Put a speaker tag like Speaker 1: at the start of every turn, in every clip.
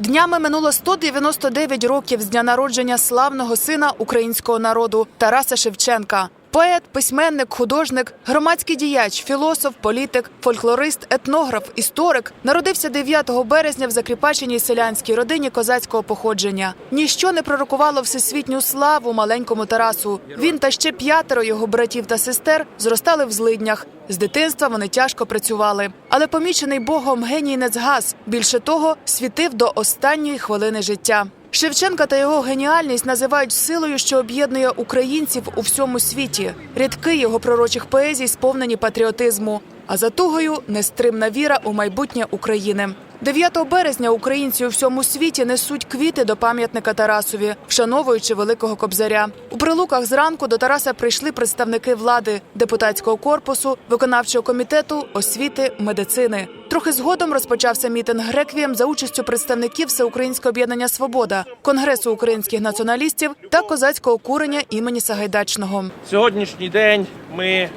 Speaker 1: Днями минуло 199 років з дня народження славного сина українського народу Тараса Шевченка. Поет, письменник, художник, громадський діяч, філософ, політик, фольклорист, етнограф, історик народився 9 березня в закріпаченій селянській родині козацького походження. Ніщо не пророкувало всесвітню славу маленькому Тарасу. Він та ще п'ятеро його братів та сестер зростали в злиднях. З дитинства вони тяжко працювали, але помічений Богом геній не згас. Більше того, світив до останньої хвилини життя. Шевченка та його геніальність називають силою, що об'єднує українців у всьому світі. Рядки його пророчих поезій сповнені патріотизму, а за тугою нестримна віра у майбутнє України. 9 березня українці у всьому світі несуть квіти до пам'ятника Тарасові, вшановуючи великого кобзаря. У прилуках зранку до Тараса прийшли представники влади, депутатського корпусу, виконавчого комітету, освіти, медицини. Трохи згодом розпочався мітинг Греквієм за участю представників Всеукраїнського об'єднання Свобода, Конгресу українських націоналістів та козацького курення імені Сагайдачного.
Speaker 2: Сьогоднішній день ми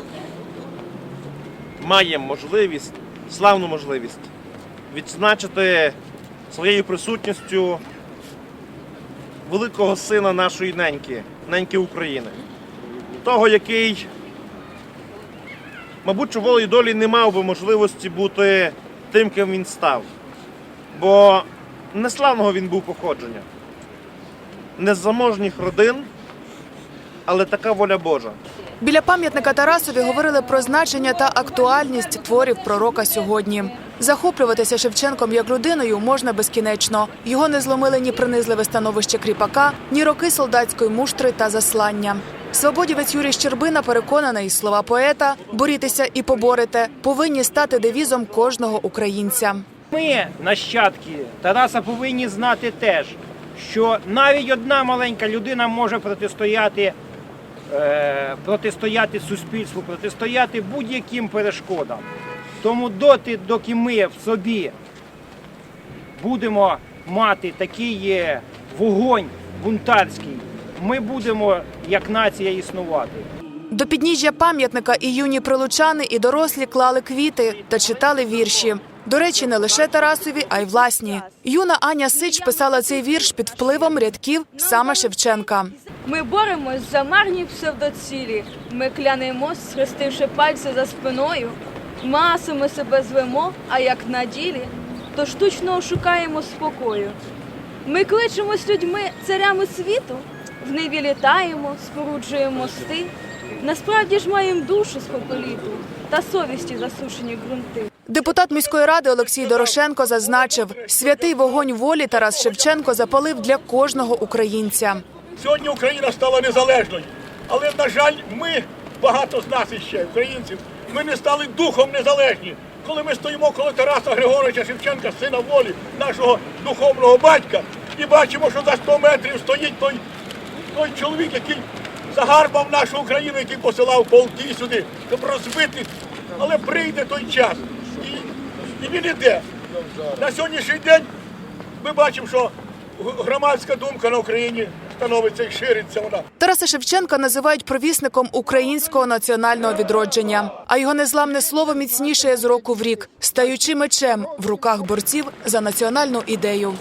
Speaker 2: маємо можливість, славну можливість відзначити своєю присутністю великого сина нашої неньки, неньки України. Того, який, мабуть, волею долі не мав би можливості бути тим, ким він став. Бо не славного він був походження, не з заможніх родин, але така воля Божа.
Speaker 1: Біля пам'ятника Тарасові говорили про значення та актуальність творів пророка сьогодні. Захоплюватися Шевченком як людиною можна безкінечно. Його не зломили ні принизливе становище кріпака, ні роки солдатської муштри та заслання. Свободівець Юрій Щербина переконаний, слова поета борітеся і поборете повинні стати девізом кожного українця.
Speaker 3: Ми, нащадки Тараса, повинні знати теж, що навіть одна маленька людина може протистояти, е, протистояти суспільству, протистояти будь-яким перешкодам. Тому доти, доки ми в собі будемо мати такий вогонь бунтарський, ми будемо як нація існувати.
Speaker 1: До підніжжя пам'ятника і юні прилучани, і дорослі клали квіти та читали вірші. До речі, не лише Тарасові, а й власні. Юна Аня Сич писала цей вірш під впливом рядків саме Шевченка.
Speaker 4: Ми боремось за марні псевдоцілі. Ми клянемось, схрестивши пальці за спиною. Масами себе звемо, а як на ділі, то штучно шукаємо спокою. Ми кличемось людьми, царями світу, в ниві літаємо, споруджуємо мости. Насправді ж маємо душу споколіту та совісті засушені ґрунти.
Speaker 1: Депутат міської ради Олексій Дорошенко зазначив, святий вогонь волі Тарас Шевченко запалив для кожного українця.
Speaker 5: Сьогодні Україна стала незалежною, але на жаль, ми багато з нас іще, українців, ми не стали духом незалежні. Коли ми стоїмо коло Тараса Григоровича Шевченка, сина волі, нашого духовного батька, і бачимо, що за 100 метрів стоїть той, той чоловік, який загарбав нашу Україну, який посилав полки сюди, щоб розбити. Але прийде той час. І, і він іде. На сьогоднішній день ми бачимо, що громадська думка на Україні становиться і шириться вона.
Speaker 1: Тараса Шевченка називають провісником українського національного відродження, а його незламне слово міцніше з року в рік, стаючи мечем в руках борців за національну ідею.